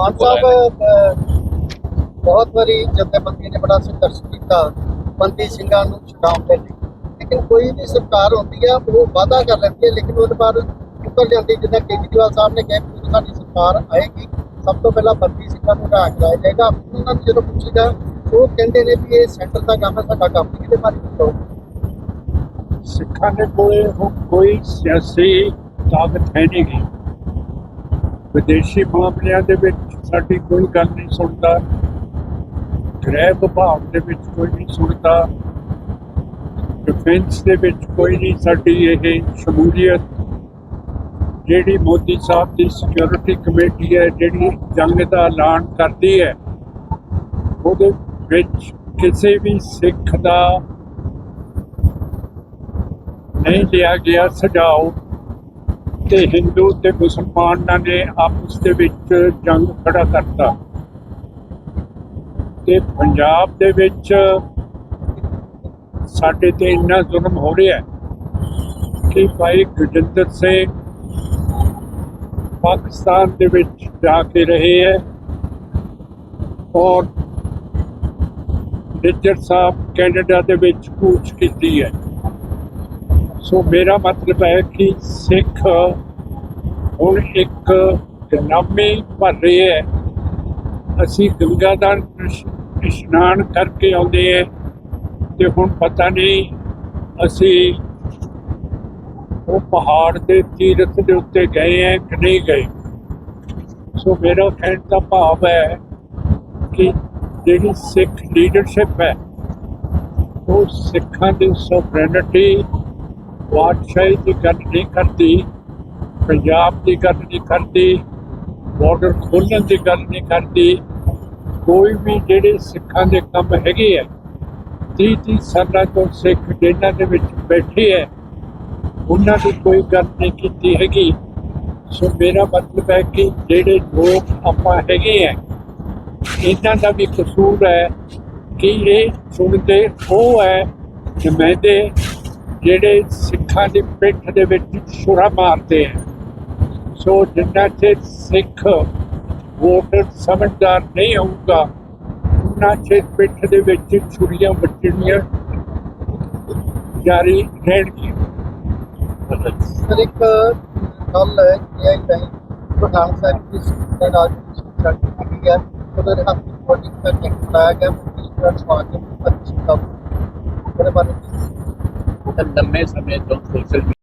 ਮਾਨ ਸਾਹਿਬ ਬਹੁਤ ਵਾਰੀ ਜਥੇਬੰਦੀ ਨੇ ਬੜਾ ਸੰਘਰਸ਼ ਕੀਤਾ। ਬੰਦੀ ਸਿੰਘਾਂ ਨੂੰ ਛਡਾਉਣ ਦੇ ਲਈ। ਲੇਕਿਨ ਕੋਈ ਵੀ ਸਰਕਾਰ ਹੁੰਦੀ ਆ ਉਹ ਵਾਅਦਾ ਕਰ ਲੈਂਦੀ ਹੈ ਲੇਕਿਨ ਉਹਦੇ ਬਾਅਦ ਉੱਤਰ ਜਾਂਦੀ ਜਿੱਦਾਂ ਕੇਜਰੀਵਾਲ ਸਾਹਿਬ ਨੇ ਕਿਹਾ ਕਿ ਸਾਡੀ ਸਰਕਾਰ ਆਏਗੀ। ਸਭ ਤੋਂ ਪਹਿਲਾਂ ਬੰਦੀ ਸਿੰਘਾਂ ਨੂੰ ਹਟਾ ਕਰਾਇਆ ਜਾਏਗਾ। ਉਹਨਾਂ ਨੂੰ ਜਦੋਂ ਪੁੱਛੀਦਾ ਉਹ ਕਹਿੰਦੇ ਨੇ ਵੀ ਇਹ ਸੈਂਟਰ ਦਾ ਕੰਮ ਹੈ ਸਾਡਾ ਕੰਮ ਨਹੀਂ ਇਹਦੇ ਬਾਰੇ ਕੀ ਕਹੋ। ਸਿੱਖਾਂ ਦੇ ਕੋਲੇ ਕੋਈ ਸਿਆਸੀ ਤਾਕਤ ਹੈ ਨਹੀਂ ਵਿਦੇਸ਼ੀ ਮਾਮਲਿਆਂ ਦੇ ਵਿੱਚ ਸਾਡੀ ਕੋਈ ਗੱਲ ਨਹੀਂ ਸੁਣਦਾ। ਗ੍ਰਹਿ ਵਿਭਾਗ ਦੇ ਵਿੱਚ ਕੋਈ ਨਹੀਂ ਸੁਣਦਾ। ਡਿਫੈਂਸ ਦੇ ਵਿੱਚ ਕੋਈ ਨਹੀਂ। ਸਾਡੀ ਇਹ ਸ਼ਮੂਲੀਅਤ ਜਿਹੜੀ ਮੋਦੀ ਸਾਹਿਬ ਦੀ ਸਿਕਿਉਰਿਟੀ ਕਮੇਟੀ ਹੈ, ਜਿਹੜੀ ਜੰਗ ਦਾ ਐਲਾਨ ਕਰਦੀ ਹੈ, ਉਹਦੇ ਵਿੱਚ ਕਿਸੇ ਵੀ ਸਿੱਖ ਦਾ ਨਹੀਂ ਲਿਆ ਗਿਆ ਸੁਝਾਓ ਤੇ ਹਿੰਦੂ ਤੇ ਮੁਸਲਮਾਨਾਂ ਨੇ ਆਪਸ ਦੇ ਵਿੱਚ ਜੰਗ ਖੜਾ ਕਰਤਾ। ਤੇ ਪੰਜਾਬ ਦੇ ਵਿੱਚ ਸਾਡੇ ਤੇ ਇੰਨਾ ਜ਼ੁਲਮ ਹੋ ਰਿਹਾ ਕਿ ਭਾਈ ਗੁਰਜਿੰਦਰ ਸਿੰਘ ਪਾਕਿਸਤਾਨ ਦੇ ਵਿੱਚ ਜਾ ਕੇ ਰਹੇ ਹੈ ਔਰ ਨਿੱਜਰ ਸਾਹਿਬ ਕੈਨੇਡਾ ਦੇ ਵਿੱਚ ਕੂਚ ਕੀਤੀ ਹੈ। ਸੋ ਮੇਰਾ ਮਤਲਬ ਹੈ ਕਿ ਸਿੱਖ ਹੁਣ ਇੱਕ ਗੁਲਾਮੀ ਭਰ ਰਹੇ ਹੈ। ਅਸੀਂ ਗੰਗਾ ਦਾ ਇਸ਼ਨਾਨ ਕਰਕੇ ਆਉਂਦੇ ਹੈ ਤੇ ਹੁਣ ਪਤਾ ਨਹੀਂ ਅਸੀਂ ਉਹ ਪਹਾੜ ਦੇ ਤੀਰਥ ਦੇ ਉੱਤੇ ਗਏ ਹੈ ਕਿ ਨਹੀਂ ਗਏ। ਸੋ ਮੇਰਾ ਕਹਿਣ ਦਾ ਭਾਵ ਹੈ ਕਿ ਜਿਹੜੀ ਸਿੱਖ ਲੀਡਰਸ਼ਿਪ ਹੈ, ਉਹ ਸਿੱਖਾਂ ਦੀ ਸੋਵਰੇਨਿਟੀ ਬਾਦਸ਼ਾਹੀ ਦੀ ਗੱਲ ਨਹੀਂ ਕਰਦੀ, ਪੰਜਾਬ ਦੀ ਗੱਲ ਨਹੀਂ ਕਰਦੀ ਬਾਰਡਰ ਖੋਲਣ ਦੀ ਗੱਲ ਨਹੀਂ ਕਰਦੀ, ਕੋਈ ਵੀ ਜਿਹੜੇ ਸਿੱਖਾਂ ਦੇ ਕੰਮ ਹੈਗੇ ਆ 30 30 ਸਾਲਾਂ ਤੋਂ ਸਿੱਖ ਜਿਹਨਾਂ ਦੇ ਵਿੱਚ ਬੈਠੇ ਹੈ ਉਹਨਾਂ ਦੀ ਕੋਈ ਗੱਲ ਨਹੀਂ ਕੀਤੀ ਹੈਗੀ। ਸੋ ਮੇਰਾ ਮਤਲਬ ਹੈ ਕਿ ਜਿਹੜੇ ਲੋਕ ਆਪਾਂ ਹੈਗੇ ਆ, ਇਹਨਾਂ ਦਾ ਵੀ ਕਸੂਰ ਹੈ ਕਿ ਇਹ ਸੁਣਦੇ ਉਹ ਹੈ, ਨੁਮਾਇੰਦੇ ਜਿਹੜੇ ਸਿੱਖਾਂ ਦੀ ਪਿੱਠ ਦੇ ਵਿੱਚ ਛੁਰਾ ਮਾਰਦੇ ਹੈ ਸੋ ਜਿੰਨਾ ਚਿਰ ਸਿੱਖ ਵੋਟਰ ਸਮਝਦਾਰ ਨਹੀਂ ਹੋਊਗਾ ਉਹਨਾਂ ਚਿਰ ਪਿੱਠ ਦੇ ਵਿੱਚ ਛੁਰੀਆਂ ਵੱਜਣੀਆਂ ਜਾਰੀ ਰਹਿਣਗੀਆਂ। ਸਰ, ਇੱਕ ਗੱਲ ਹੈ ਕਿ ਇਹ ਨਹੀਂ ਪ੍ਰਧਾਨ ਸਾਹਿਬ ਦੀ ਸਿੱਖਿਆ ਦਾ ਸਿੱਖਿਆ ਕੀਤੀ ਹੈ। ਉਹਦੇ ਦੇ ਹੱਥ ਰਿਪੋਰਟਿੰਗ ਦਾ ਚੈੱਕ ਬਣਾਇਆ ਗਿਆ ਮਿਨਿਸਟਰ ਸਮਾਜ ਅੱਛੀ ਕੰਮ ਲੰਮੇ ਸਮੇਂ ਤੋਂ ਸੋਸ਼ਲ